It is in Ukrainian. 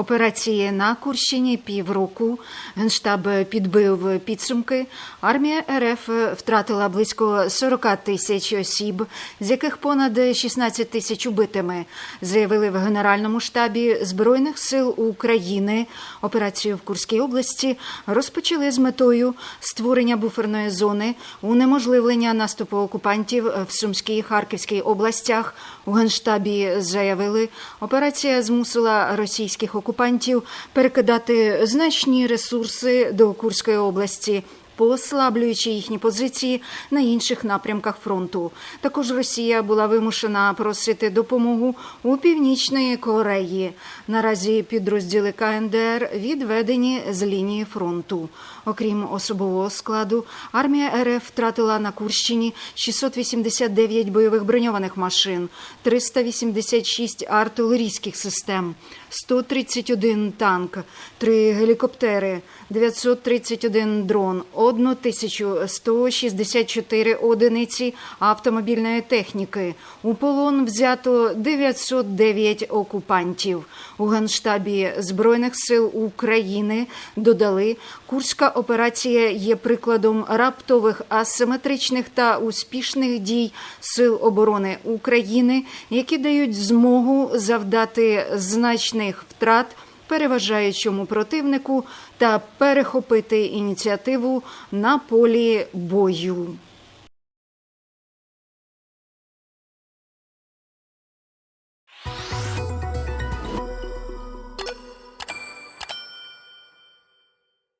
Операції на Курщині півроку. Генштаб підбив підсумки. Армія РФ втратила близько 40 тисяч осіб, з яких понад 16 тисяч убитими. Заявили в Генеральному штабі Збройних сил України. Операцію в Курській області розпочали з метою створення буферної зони, унеможливлення наступу окупантів в Сумській і Харківській областях. У Генштабі заявили, операція змусила російських окупантів перекидати значні ресурси до Курської області. Послаблюючи їхні позиції на інших напрямках фронту, також Росія була вимушена просити допомогу у північної Кореї. Наразі підрозділи КНДР відведені з лінії фронту. Окрім особового складу, армія РФ втратила на Курщині 689 бойових броньованих машин, 386 артилерійських систем, 131 танк, 3 гелікоптери, 931 дрон, 1164 одиниці автомобільної техніки. У полон взято 909 окупантів. У Генштабі Збройних сил України додали, Курська операція є прикладом раптових асиметричних та успішних дій Сил оборони України, які дають змогу завдати значних втрат переважаючому противнику та перехопити ініціативу на полі бою.